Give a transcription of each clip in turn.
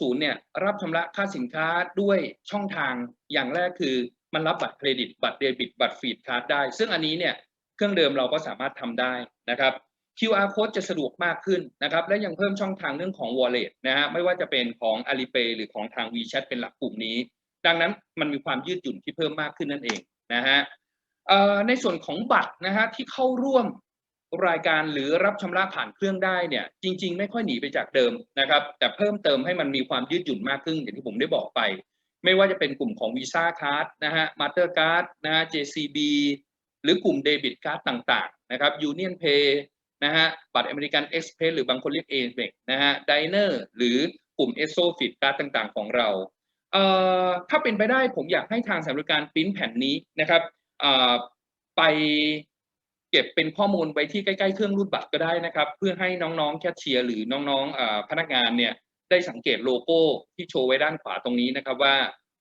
ศูนย์เนี่ยรับชำระค่าสินค้าด้วยช่องทางอย่างแรกคือ มันรับบัตรเครดิต บัตรเดบิต บัตรฟีดการ์ดได้ ซึ่งอันนี้เนี่ยเครื่องเดิมเราก็สามารถทำได้นะครับ QR code จะสะดวกมากขึ้นนะครับ และยังเพิ่มช่องทางเรื่องของ wallet นะฮะไม่ว่าจะเป็นของ Alipay หรือของทาง WeChat เป็นหลักกลุ่มนี้ ดังนั้นมันมีความยืดหยุ่นที่เพิ่มมากขึ้นนั่นเองนะฮะในส่วนของบัตรนะฮะที่เข้าร่วม รายการหรือรับชำระผ่านเครื่องได้เนี่ยจริง ๆ ไม่ค่อยหนีไปจากเดิมนะครับ แต่เพิ่มเติมให้มันมีความยืดหยุ่นมากขึ้นอย่างที่ผมได้บอกไป ไม่ว่าจะเป็นกลุ่มของ Visa Card นะฮะ Mastercard นะฮะ JCB หรือกลุ่มเดบิตการ์ดต่างๆนะครับ Union Pay นะฮะบัตรอเมริกันเอ็กซ์เพรสหรือบางคนเรียกเอเมกนะฮะไดเนอร์หรือกลุ่มเอสโซฟิตการ์ดต่างๆ ของเราเอ่อถ้าเป็นไปได้ผมอยากให้ทางสถานบริการปริ้นแผ่นนี้นะครับเอ่อไป ก็บเป็นข้อมูลไว้ที่ใกล้ๆเครื่องรูดบัตรก็ได้นะครับ เพื่อให้น้องๆแคชเชียร์หรือน้องๆพนักงานเนี่ยได้สังเกตโลโก้ที่โชว์ไว้ด้านขวาตรงนี้นะครับว่า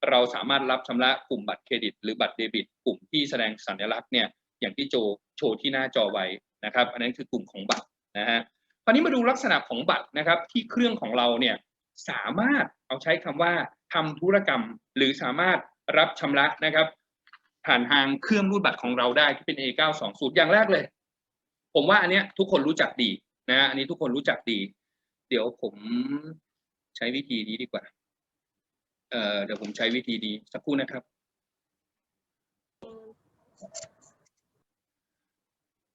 เราสามารถรับชำระกลุ่มบัตรเครดิต หรือบัตรเดบิต กลุ่มที่แสดงสัญลักษณ์เนี่ยอย่างที่โจโชว์ที่หน้าจอไว้นะครับ อันนั้นคือกลุ่มของบัตรนะฮะคราวนี้มาดูลักษณะของบัตรนะครับ ที่เครื่องของเราเนี่ยสามารถเอาใช้คำว่าทำธุรกรรม หรือสามารถรับชำระนะครับ ผ่านทางเครื่องรูดบัตรของเราได้ที่เป็น A920 อย่างแรกเลย ผมว่าอันเนี้ยทุกคนรู้จักดีนะฮะอันนี้ทุกคนรู้จักดี เดี๋ยวผมใช้วิธีนี้ดีกว่า เอ่อเดี๋ยวผมใช้วิธีนี้สักครู่นะครับ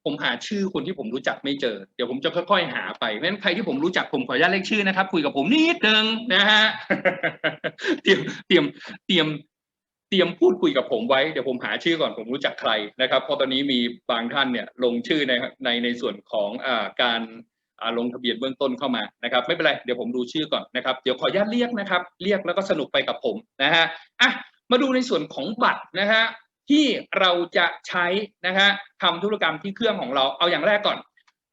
ผมหาชื่อคนที่ผมรู้จักไม่เจอ เดี๋ยวผมจะค่อยๆหาไปเพราะฉะนั้นใครที่ผมรู้จักผมขออนุญาตเรียกชื่อนะครับ คุยกับผมนิดนึงนะฮะ เตรียมเตรียมเตรียม เตรียมพูดคุยกับผมไว้เดี๋ยวผมหาชื่อก่อนผมรู้จักใครนะครับเพราะตอนนี้มีบางท่านเนี่ยลงชื่อในในในส่วนของอ่าการอ่าลงทะเบียนเบื้องต้นเข้ามานะครับ ไม่เป็นไรเดี๋ยวผมดูชื่อก่อนนะครับเดี๋ยวขออนุญาตเรียกนะครับ เรียกแล้วก็สนุกไปกับผมนะฮะอะมาดูในส่วนของบัตรนะฮะที่เราจะใช้นะฮะทำธุรกรรมที่เครื่องของเราเอาอย่างแรกก่อน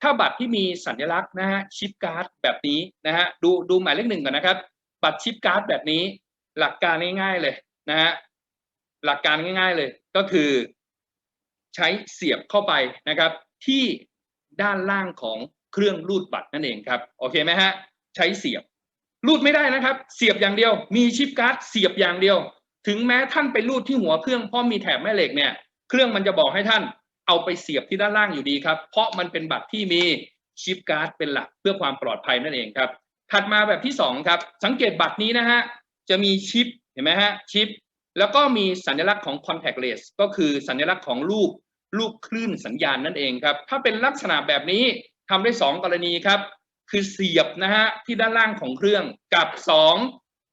ถ้าบัตรที่มีสัญลักษณ์นะฮะชิปการ์ดแบบนี้นะฮะดูดูหมายเลขหนึ่งก่อนนะครับ บัตรชิปการ์ดแบบนี้หลักการง่ายๆเลยนะฮะ หลักการง่าย ๆเลยก็คือ ใช้เสียบเข้าไปนะครับ ที่ด้านล่างของเครื่องรูดบัตรนั่นเองครับโอเคไหมฮะใช้เสียบ รูดไม่ได้นะครับ เสียบอย่างเดียว มีชิปการ์ดเสียบอย่างเดียว ถึงแม้ท่านไปรูดที่หัวเครื่องเพราะมีแถบแม่เหล็กเนี่ยเครื่องมันจะบอกให้ท่านเอาไปเสียบที่ด้านล่างอยู่ดีครับ เพราะมันเป็นบัตรที่มีชิปการ์ดเป็นหลักเพื่อความปลอดภัยนั่นเองครับ ถัดมาแบบที่สองครับ สังเกตบัตรนี้นะฮะ จะมีชิป เห็นไหมฮะ ชิป แล้วก็มีสัญลักษณ์ของ contactless ก็คือสัญลักษณ์ของรูปรูปคลื่นสัญญาณนั่นเองครับ ถ้าเป็นลักษณะแบบนี้ทำได้สองกรณีครับ คือเสียบนะฮะที่ด้านล่างของเครื่องกับสอง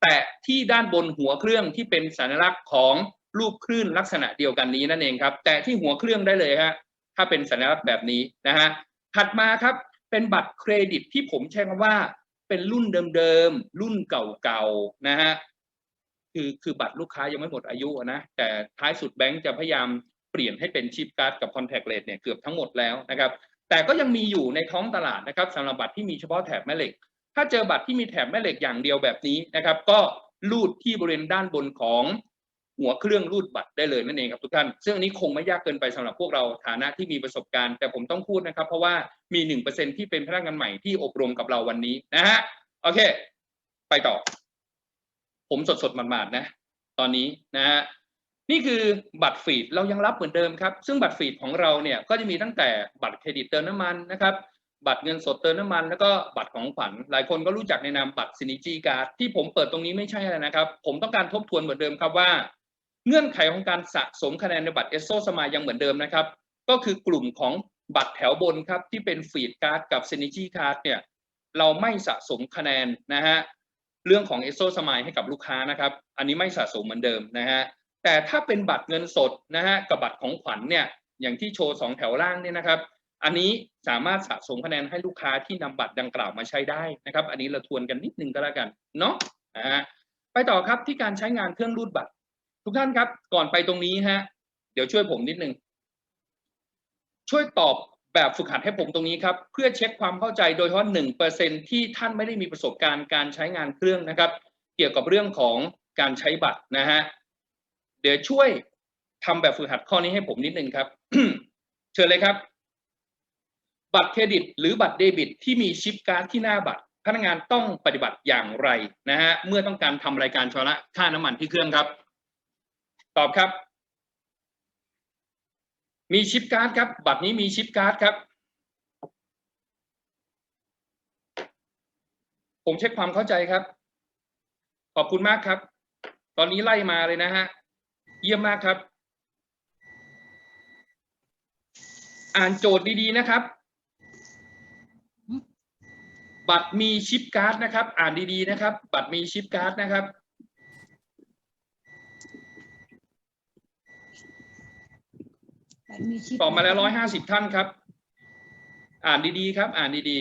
แตะที่ด้านบนหัวเครื่องที่เป็นสัญลักษณ์ของรูปคลื่นลักษณะเดียวกันนี้นั่นเองครับ แตะที่หัวเครื่องได้เลยฮะถ้าเป็นสัญลักษณ์แบบนี้นะฮะถัดมาครับเป็นบัตรเครดิตที่ผมใช้คำว่าเป็นรุ่นเดิมๆรุ่นเก่าๆนะฮะ คือคือบัตรลูกค้ายังไม่หมดอายุนะแต่ท้ายสุดแบงก์จะพยายามเปลี่ยนให้เป็นชิปการ์ดกับคอนแทคเลสเนี่ยเกือบทั้งหมดแล้วนะครับแต่ก็ยังมีอยู่ในท้องตลาดนะครับสำหรับบัตรที่มีเฉพาะแถบแม่เหล็ก ถ้าเจอบัตรที่มีแถบแม่เหล็กอย่างเดียวแบบนี้นะครับ ก็รูดที่บริเวณด้านบนของหัวเครื่องรูดบัตรได้เลยนั่นเองครับทุกท่าน ซึ่งอันนี้คงไม่ยากเกินไปสำหรับพวกเราฐานะที่มีประสบการณ์ แต่ผมต้องพูดนะครับ เพราะว่ามีหนึ่งเปอร์เซ็นที่เป็นพนักงานใหม่ที่อบรมกับเราวันนี้นะฮะ โอเค ไปต่อ ผมสดสดๆหมาดๆนะ ตอนนี้นะฮะนี่คือบัตรฟีดเรายังรับเหมือนเดิมครับ ซึ่งบัตรฟีดของเราเนี่ยก็จะมีตั้งแต่บัตรเครดิตเติมน้ำมันนะครับบัตรเงินสดเติมน้ำมันแล้วก็บัตรของขวัญหลายคนก็รู้จักในนามบัตรซินิจีการ์ดที่ผมเปิดตรงนี้ไม่ใช่อะไรนะครับ ผมต้องการทบทวนเหมือนเดิมครับว่า เงื่อนไขของการสะสมคะแนนในบัตรเอสโซสมายยังเหมือนเดิมนะครับ ก็คือกลุ่มของบัตรแถวบนครับที่เป็นฟีดการ์ดกับซินิจีการ์ดเนี่ยเราไม่สะสมคะแนนนะฮะ เรื่องของเอสโซสมายให้กับลูกค้านะครับ อันนี้ไม่สะสมเหมือนเดิมนะฮะแต่ถ้าเป็นบัตรเงินสดนะฮะกับบัตรของขวัญเนี่ยอย่างที่โชว์สองแถวล่างเนี่ยนะครับ อันนี้สามารถสะสมคะแนนให้ลูกค้าที่นำบัตรดังกล่าวมาใช้ได้นะครับ อันนี้เราทวนกันนิดนึงก็แล้วกันเนาะนะฮะไปต่อครับที่การใช้งานเครื่องรูดบัตร ทุกท่านครับ ก่อนไปตรงนี้ฮะเดี๋ยวช่วยผมนิดนึงช่วยตอบ แบบฝึกหัดให้ผมตรงนี้ครับเพื่อเช็คความเข้าใจโดยเฉพาะหนึ่งเปอร์เซ็นที่ท่านไม่ได้มีประสบการณ์การใช้งานเครื่องนะครับ เกี่ยวกับเรื่องของการใช้บัตรนะฮะเดี๋ยวช่วยทำแบบฝึกหัดข้อนี้ให้ผมนิดนึงครับ เชิญเลยครับ บัตรเครดิต หรือบัตรเดบิต ที่มีชิปการ์ดที่หน้าบัตร พนักงานต้องปฏิบัติอย่างไรนะฮะเมื่อต้องการทำรายการชำระค่าน้ำมันที่เครื่องครับ ตอบครับ มีชิปการ์ดครับ บัตรนี้มีชิปการ์ดครับ ผมเช็คความเข้าใจครับ ขอบคุณมากครับ ตอนนี้ไล่มาเลยนะฮะ เยี่ยมมากครับ อ่านโจทย์ดีๆนะครับ บัตรมีชิปการ์ดนะครับ อ่านดีๆนะครับ บัตรมีชิปการ์ดนะครับ แบบมีชิป ตอบมาแล้วร้อยห้าสิบท่านครับ อ่านดีๆครับ อ่านดี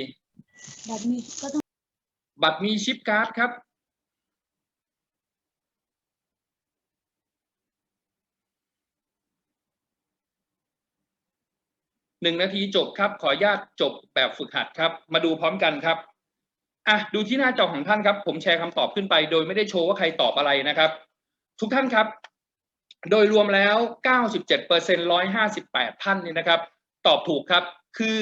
แบบมีก็ต้องๆบัตรมีชิปการ์ดครับ หนึ่งนาทีจบครับ ขออนุญาตจบแบบฝึกหัดครับ มาดูพร้อมกันครับอะดูที่หน้าจอของท่านครับ ผมแชร์คำตอบขึ้นไป โดยไม่ได้โชว์ว่าใครตอบอะไรนะครับ ทุกท่านครับ โดยรวมแล้ว 97เปอร์เซ็นต์158 ท่านเนี่ยนะครับ ตอบถูกครับ คือ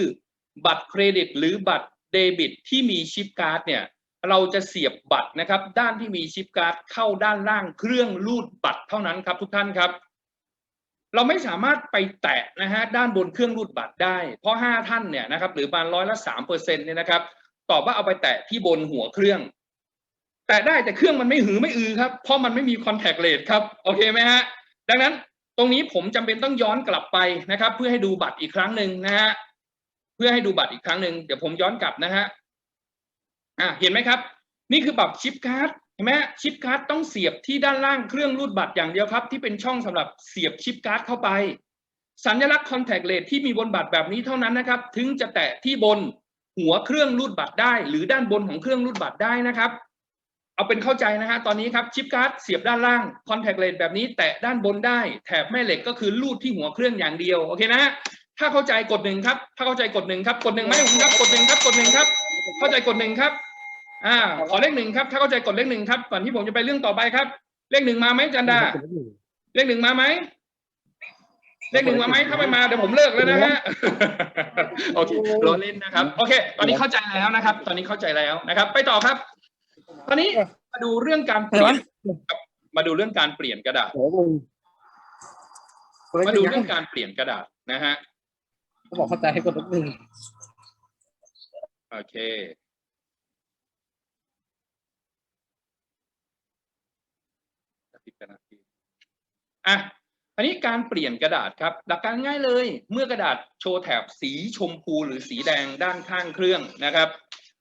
บัตรเครดิตหรือบัตรเดบิตที่มีชิปการ์ดเนี่ยเราจะเสียบบัตรนะครับ ด้านที่มีชิปการ์ดเข้าด้านล่างเครื่องรูดบัตรเท่านั้นครับ ทุกท่านครับ เราไม่สามารถไปแตะนะฮะด้านบนเครื่องรูดบัตรได้ เพราะ 5 ท่านเนี่ยนะครับหรือประมาณร้อยละ3เปอร์เซ็นต์เนี่ยนะครับตอบว่าเอาไปแตะที่บนหัวเครื่อง แตะได้แต่เครื่องมันไม่หือไม่อือครับ เพราะมันไม่มีคอนแทคเลสครับโอเคไหมฮะ ดังนั้นตรงนี้ผมจำเป็นต้องย้อนกลับไปนะครับ เพื่อให้ดูบัตรอีกครั้งหนึ่งนะฮะเพื่อให้ดูบัตรอีกครั้งหนึ่งเดี๋ยวผมย้อนกลับนะฮะอะเห็นไหมครับ นี่คือบัตรชิปการ์ดเห็นไหมชิปการ์ดต้องเสียบที่ด้านล่างเครื่องรูดบัตรอย่างเดียวครับ ที่เป็นช่องสำหรับเสียบชิปการ์ดเข้าไป สัญลักษณ์คอนแทคเลสที่มีบนบัตรแบบนี้เท่านั้นนะครับ ถึงจะแตะที่บนหัวเครื่องรูดบัตรได้ หรือด้านบนของเครื่องรูดบัตรได้นะครับ เอาเป็นเข้าใจนะฮะตอนนี้ครับชิปการ์ดเสียบด้านล่างคอนแทคเลนแบบนี้ แตะด้านบนได้ แถบแม่เหล็กก็คือลูดที่หัวเครื่องอย่างเดียวโอเคนะฮะถ้าเข้าใจกดหนึ่งครับ ถ้าเข้าใจกดหนึ่งครับ กดหนึ่งไหมผมครับกดหนึ่งครับ กดหนึ่งครับ เข้าใจกดหนึ่งครับอ่าขอเลขหนึ่งครับ ถ้าเข้าใจกดเลขหนึ่งครับก่อนที่ผมจะไปเรื่องต่อไปครับ เลขหนึ่งมาไหมจันดา เลขหนึ่งมาไหมเลขหนึ่งมาไหมถ้าไม่มาเดี๋ยวผมเลิกแล้วนะฮะโอเครอเล่นนะครับ โอเค ตอนนี้เข้าใจแล้วนะครับ ตอนนี้เข้าใจแล้วนะครับ ไปต่อครับ ตอนนี้มาดูเรื่องการเปลี่ยนครับมาดูเรื่องการเปลี่ยนกระดาษโอ้โหคนละมาหดูนึ่งเรื่องการเปลี่ยนกระดาษนะฮะเขาบอกเข้าใจให้คนละหนึ่งโอเค อะอันนี้การเปลี่ยนกระดาษครับ หลักการง่ายเลย เมื่อกระดาษโชว์แถบสีชมพูหรือสีแดงด้านข้างเครื่องนะครับ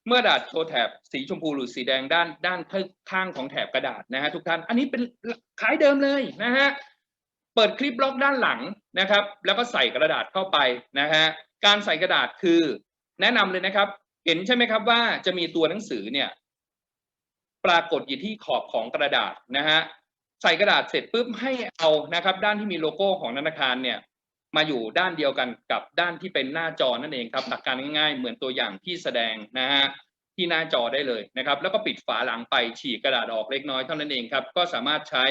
เมื่อดาษโชว์แถบสีชมพูหรือสีแดงด้านด้านข้างของแถบกระดาษนะฮะทุกท่าน อันนี้เป็นคล้ายเดิมเลยนะฮะ เปิดคลิปล็อกด้านหลังนะครับ แล้วก็ใส่กระดาษเข้าไปนะฮะ การใส่กระดาษคือแนะนำเลยนะครับ เห็นใช่ไหมครับว่าจะมีตัวหนังสือเนี่ย ปรากฏอยู่ที่ขอบของกระดาษนะฮะ ใส่กระดาษเสร็จปุ๊บให้เอานะครับ ด้านที่มีโลโก้ของธนาคารเนี่ย มาอยู่ด้านเดียวกันกับด้านที่เป็นหน้าจอนั่นเองครับหลักการง่ายๆ เหมือนตัวอย่างที่แสดงนะฮะที่หน้าจอได้เลยนะครับ แล้วก็ปิดฝาหลังไปฉีกกระดาษออกเล็กน้อยเท่านั้นเองครับ ก็สามารถใช้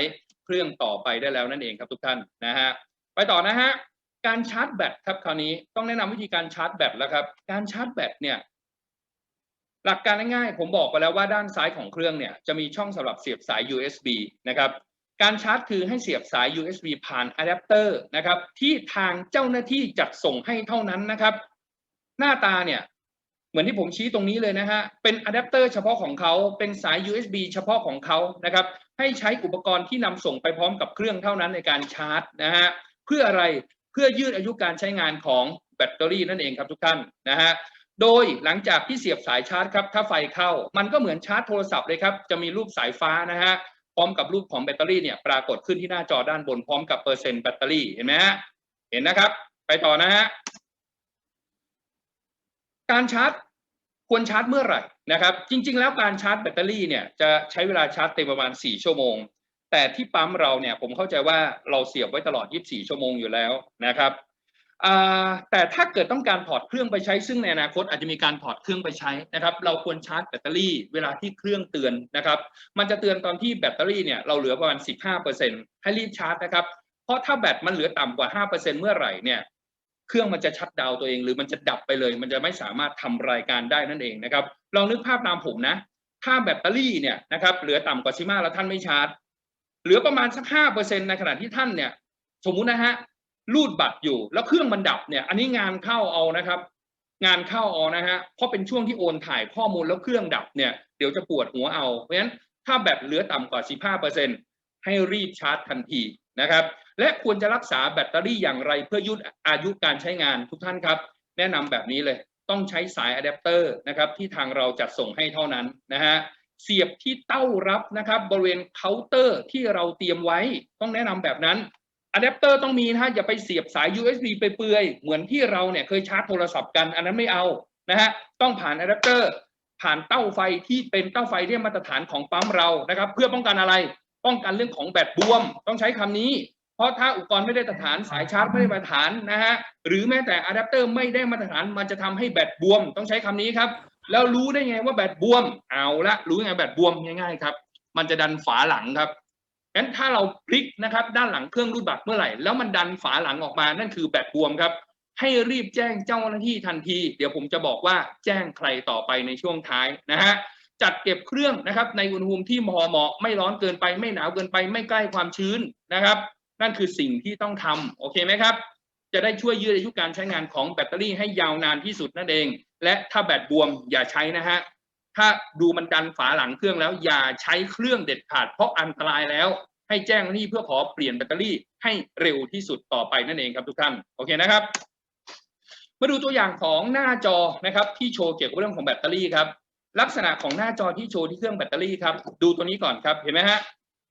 เครื่องต่อไปได้แล้วนั่นเองครับทุกท่านนะฮะไปต่อนะฮะการชาร์จแบตครับคราวนี้ต้องแนะนำวิธีการชาร์จแบตแล้วครับ การชาร์จแบตเนี่ยหลักการง่ายๆ ผมบอกไปแล้วว่าด้านซ้ายของเครื่องเนี่ยจะมีช่องสำหรับเสียบสาย USB นะครับ การชาร์จคือให้เสียบสาย USB ผ่านอะแดปเตอร์นะครับ ที่ทางเจ้าหน้าที่จัดส่งให้เท่านั้นนะครับ หน้าตาเนี่ย เหมือนที่ผมชี้ตรงนี้เลยนะฮะ เป็นอะแดปเตอร์เฉพาะของเขาเป็นสาย USB เฉพาะของเขานะครับ ให้ใช้อุปกรณ์ที่นำส่งไปพร้อมกับเครื่องเท่านั้นในการชาร์จนะฮะเพื่ออะไรเพื่อยืดอายุการใช้งานของแบตเตอรี่นั่นเองครับทุกท่านนะฮะโดยหลังจากที่เสียบสายชาร์จครับถ้าไฟเข้า มันก็เหมือนชาร์จโทรศัพท์เลยครับ จะมีรูปสายฟ้านะฮะ พร้อมกับรูปของแบตเตอรี่เนี่ยปรากฏขึ้นที่หน้าจอด้านบนพร้อมกับเปอร์เซ็นต์แบตเตอรี่เห็นไหมฮะเห็นนะครับ ไปต่อนะฮะการชาร์จควรชาร์จเมื่อไหร่นะครับ จริง ๆ แล้วการชาร์จแบตเตอรี่เนี่ยจะใช้เวลาชาร์จเต็มประมาณ 4 ชั่วโมง แต่ที่ปั๊มเราเนี่ยผมเข้าใจว่าเราเสียบไว้ตลอด 24 ชั่วโมงอยู่แล้วนะครับ แต่ถ้าเกิดต้องการถอดเครื่องไปใช้ซึ่งในอนาคตอาจจะมีการถอดเครื่องไปใช้นะครับ เราควรชาร์จแบตเตอรี่เวลาที่เครื่องเตือนนะครับ มันจะเตือนตอนที่แบตเตอรี่เนี่ยเราเหลือประมาณ 15%ให้รีบชาร์จนะครับ เพราะถ้าแบตมันเหลือต่ำกว่า 5%เมื่อไหร่เนี่ยเครื่องมันจะชัดดาวตัวเองหรือมันจะดับไปเลย มันจะไม่สามารถทำรายการได้นั่นเองนะครับลองนึกภาพตามผมนะ ถ้าแบตเตอรี่เนี่ยนะครับเหลือต่ำกว่าสิบห้าแล้วท่านไม่ชาร์จ เหลือประมาณสักห้าเปอร์เซ็นต์ในขณะที่ท่านเนี่ยสมมุตินะฮะ รูดบัตรอยู่ แล้วเครื่องมันดับเนี่ย อันนี้งานเข้าเอานะครับ งานเข้าเอานะฮะเพราะเป็นช่วงที่โอนถ่ายข้อมูลแล้วเครื่องดับเนี่ยเดี๋ยวจะปวดหัวเอาเพราะฉะนั้นถ้าแบตเหลือต่ำกว่า 15เปอร์เซ็นให้รีบชาร์จทันทีนะครับ และควรจะรักษาแบตเตอรี่อย่างไรเพื่อยุดอายุการใช้งานทุกท่านครับ แนะนำแบบนี้เลยต้องใช้สายอะแดปเตอร์นะครับที่ทางเราจัดส่งให้เท่านั้นนะฮะเสียบที่เต้ารับนะครับ บริเวณเคาน์เตอร์ที่เราเตรียมไว้ต้องแนะนำแบบนั้น อะแดปเตอร์ต้องมีนะฮะอย่าไปเสียบสาย USB ไปเปื่อยเหมือนที่เราเนี่ยเคยชาร์จโทรศัพท์กัน อันนั้นไม่เอานะฮะต้องผ่านอะแดปเตอร์ผ่านเต้าไฟที่เป็นเต้าไฟเรียกมาตรฐานของปั๊มเรานะครับ เพื่อป้องกันอะไร ป้องกันเรื่องของแบตบวม ต้องใช้คำนี้ เพราะถ้าอุปกรณ์ไม่ได้มาตรฐานสายชาร์จไม่ได้มาตรฐานนะฮะหรือแม้แต่อะแดปเตอร์ไม่ได้มาตรฐานมันจะทำให้แบตบวม ต้องใช้คำนี้ครับ แล้วรู้ได้ไงว่าแบตบวม เอาละรู้ยังไงแบตบวมง่าย ๆ ครับ มันจะดันฝาหลังครับ งั้นถ้าเราพลิกนะครับด้านหลังเครื่องรูดบัตรเมื่อไหร่ แล้วมันดันฝาหลังออกมานั่นคือแบตบวมครับ ให้รีบแจ้งเจ้าหน้าที่ทันที เดี๋ยวผมจะบอกว่าแจ้งใครต่อไปในช่วงท้ายนะฮะจัดเก็บเครื่องนะครับในอุณหภูมิที่พอเหมาะไม่ร้อนเกินไปไม่หนาวเกินไปไม่ใกล้ความชื้นนะครับ นั่นคือสิ่งที่ต้องทำโอเคไหมครับ จะได้ช่วยยืดอายุการใช้งานของแบตเตอรี่ให้ยาวนานที่สุดนั่นเอง และถ้าแบตบวมอย่าใช้นะฮะ ถ้าดูมันดันฝาหลังเครื่องแล้ว อย่าใช้เครื่องเด็ดขาด เพราะอันตรายแล้ว ให้แจ้งที่เพื่อขอเปลี่ยนแบตเตอรี่ให้เร็วที่สุดต่อไปนั่นเองครับทุกท่านโอเคนะครับ มาดูตัวอย่างของหน้าจอนะครับ ที่โชว์เกี่ยวกับเรื่องของแบตเตอรี่ครับลักษณะของหน้าจอที่โชว์ที่เครื่องแบตเตอรี่ครับ ดูตัวนี้ก่อนครับเห็นไหมฮะ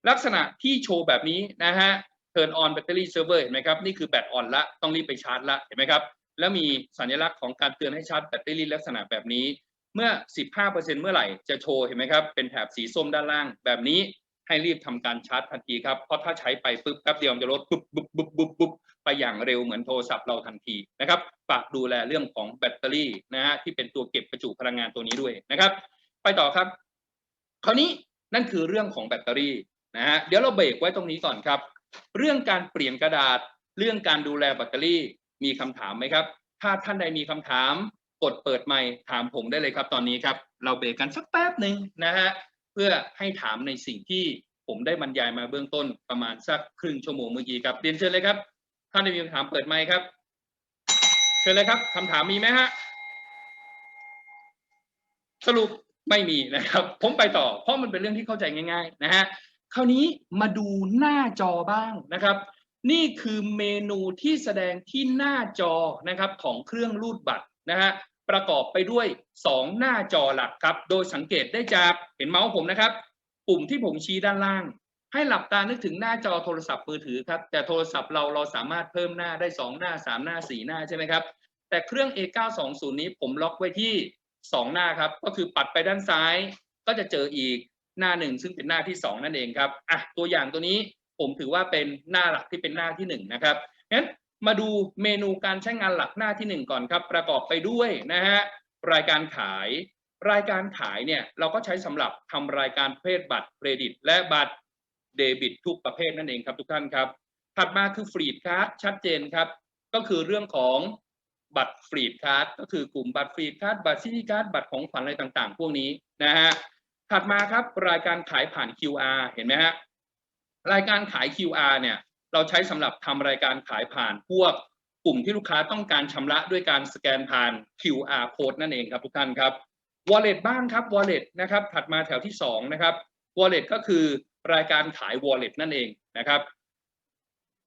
ลักษณะที่โชว์แบบนี้นะฮะ turn on battery server เห็นไหมครับ นี่คือแบตออนละต้องรีบไปชาร์จละเห็นไหมครับ แล้วมีสัญลักษณ์ของการเตือนให้ชาร์จแบตเตอรี่ลักษณะแบบนี้ เมื่อ 15%เมื่อไหร่จะโชว์เห็นไหมครับ เป็นแถบสีส้มด้านล่าง แบบนี้ให้รีบทำการชาร์จทันทีครับ เพราะถ้าใช้ไปปุ๊บแป๊บเดียวจะลดปุ๊บปุ๊บปุ๊บปุ๊บปุ๊บไปอย่างเร็วเหมือนโทรศัพท์เราทันทีนะครับฝากดูแลเรื่องของแบตเตอรี่นะฮะที่เป็นตัวเก็บประจุพลังงานตัวนี้ด้วยนะครับ ไปต่อครับ คราวนี้นั่นคือเรื่องของแบตเตอรี่นะฮะเดี๋ยวเราเบรกไว้ตรงนี้ก่อนครับ เรื่องการเปลี่ยนกระดาษ เรื่องการดูแลแบตเตอรี่มีคำถามไหมครับ ถ้าท่านใดมีคำถาม กดเปิดไมค์ถามผมได้เลยครับ ตอนนี้ครับ เราเบรกกันสักแป๊บหนึ่งนะฮะเพื่อให้ถามในสิ่งที่ผมได้บรรยายมาเบื้องต้นประมาณสักครึ่งชั่วโมงเมื่อกี้ครับเรียนเชิญเลยครับท่านใดมีคำถามเปิดไมค์ครับ เชิญเลยครับคำถามมีไหมฮะสรุปไม่มีนะครับ ผมไปต่อ เพราะมันเป็นเรื่องที่เข้าใจง่าย ๆ นะฮะคราวนี้มาดูหน้าจอบ้างนะครับ นี่คือเมนูที่แสดงที่หน้าจอนะครับของเครื่องรูดบัตรนะฮะ ประกอบไปด้วย 2 หน้าจอหลักครับ โดยสังเกตได้จากเห็นเมาส์ผมนะครับ ปุ่มที่ผมชี้ด้านล่าง ให้หลับตานึกถึงหน้าจอโทรศัพท์มือถือครับ แต่โทรศัพท์เราเราสามารถเพิ่มหน้าได้ 2 หน้า 3 หน้า 4 หน้าใช่ไหมครับ แต่เครื่อง A920 นี้ผมล็อกไว้ที่ 2 หน้าครับ ก็คือปัดไปด้านซ้าย ก็จะเจออีกหน้าหนึ่งซึ่งเป็นหน้าที่ 2 นั่นเองครับอะตัวอย่างตัวนี้ผมถือว่าเป็นหน้าหลักที่เป็นหน้าที่1นะครับงั้น มาดูเมนูการใช้งานหลักหน้าที่ 1 ก่อนครับ ประกอบไปด้วยนะฮะรายการขาย รายการขายเนี่ยเราก็ใช้สำหรับทำรายการประเภทบัตรเครดิต และบัตรเดบิตทุกประเภทนั่นเองครับทุกท่านครับ ถัดมาคือฟรีดการ์ดชัดเจนครับ ก็คือเรื่องของบัตรฟรีดการ์ดก็คือกลุ่มบัตรฟรีดการ์ดบัตรซิตี้การ์ดบัตรของขวัญอะไรต่างๆ พวกนี้นะฮะถัดมาครับรายการขายผ่าน QR เห็นไหมฮะรายการขาย QR เนี่ย เราใช้สำหรับทำรายการขายผ่านพวกกลุ่มที่ลูกค้าต้องการชำระด้วยการสแกนผ่าน QR code นั่นเองครับทุกท่านครับ wallet บ้างครับ wallet นะครับถัดมาแถวที่2นะครับ wallet ก็คือรายการขาย wallet นั่นเองนะครับ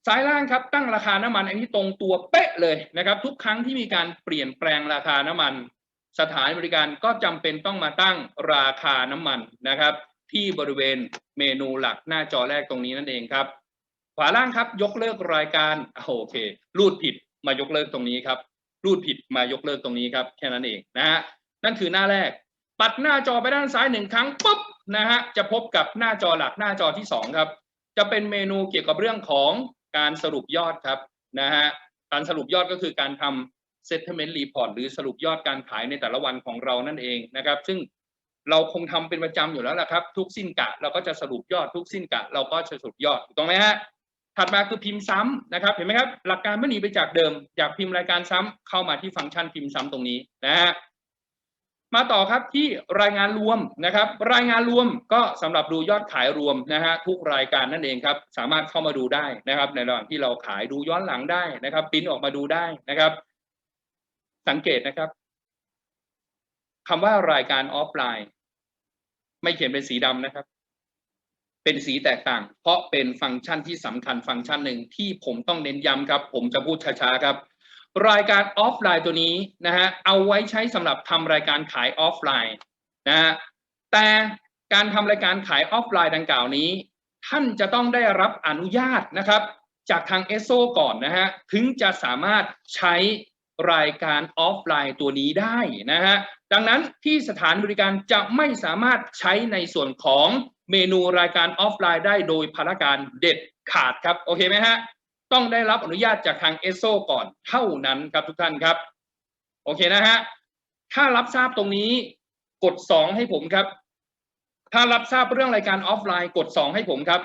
ซ้ายล่างครับตั้งราคาน้ำมันอันนี้ตรงตัวเป๊ะเลยนะครับ ทุกครั้งที่มีการเปลี่ยนแปลงราคาน้ำมัน สถานบริการก็จำเป็นต้องมาตั้งราคาน้ำมันนะครับ ที่บริเวณเมนูหลักหน้าจอแรกตรงนี้นั่นเองครับ วาล่างครับ ยกเลิกรายการโอเค รูดผิดมายกเลิกตรงนี้ครับ รูดผิดมายกเลิกตรงนี้ครับ แค่นั้นเองนะฮะนั่นคือหน้าแรก ปัดหน้าจอไปด้านซ้ายหนึ่งครั้งปุ๊บนะฮะจะพบกับหน้าจอหลักหน้าจอที่สองครับ จะเป็นเมนูเกี่ยวกับเรื่องของการสรุปยอดครับนะฮะการสรุปยอดก็คือการทำ settlement report หรือสรุปยอดการขายในแต่ละวันของเรานั่นเองนะครับ ซึ่งเราคงทำเป็นประจำอยู่แล้วละครับ ทุกสิ้นกะเราก็จะสรุปยอดทุกสิ้นกะ เราก็จะสรุปยอดถูกต้องไหมฮะ ถัดมาคือพิมพ์ซ้ำนะครับเห็นไหมครับหลักการไม่หนีไปจากเดิมอยากพิมพ์รายการซ้ำเข้ามาที่ฟังก์ชันพิมพ์ซ้ำตรงนี้นะฮะมาต่อครับที่รายงานรวมนะครับ รายงานรวมก็สำหรับดูยอดขายรวมนะฮะทุกรายการนั่นเองครับ สามารถเข้ามาดูได้นะครับ ในระหว่างที่เราขายดูย้อนหลังได้นะครับปิ้นออกมาดูได้นะครับ สังเกตนะครับคำว่ารายการออฟไลน์ ไม่เขียนเป็นสีดำนะครับ เป็นสีแตกต่าง เพราะเป็นฟังก์ชันที่สำคัญฟังก์ชันหนึ่งที่ผมต้องเน้นย้ำครับ ผมจะพูดช้าๆครับ รายการออฟไลน์ตัวนี้นะฮะเอาไว้ใช้สำหรับทำรายการขายออฟไลน์นะฮะแต่การทำรายการขายออฟไลน์ดังกล่าวนี้ ท่านจะต้องได้รับอนุญาตนะครับ จากทางเอสโซก่อนนะฮะถึงจะสามารถใช้รายการออฟไลน์ตัวนี้ได้นะฮะดังนั้นที่สถานบริการจะไม่สามารถใช้ในส่วนของ เมนูรายการออฟไลน์ได้โดยพนักงานเด็ดขาดครับ โอเคไหมฮะ ต้องได้รับอนุญาตจากทางเอสโซก่อนเท่านั้นครับทุกท่านครับ โอเคนะฮะ ถ้ารับทราบตรงนี้กด 2 ให้ผมครับ ถ้ารับทราบเรื่องรายการออฟไลน์กด 2 ให้ผมครับ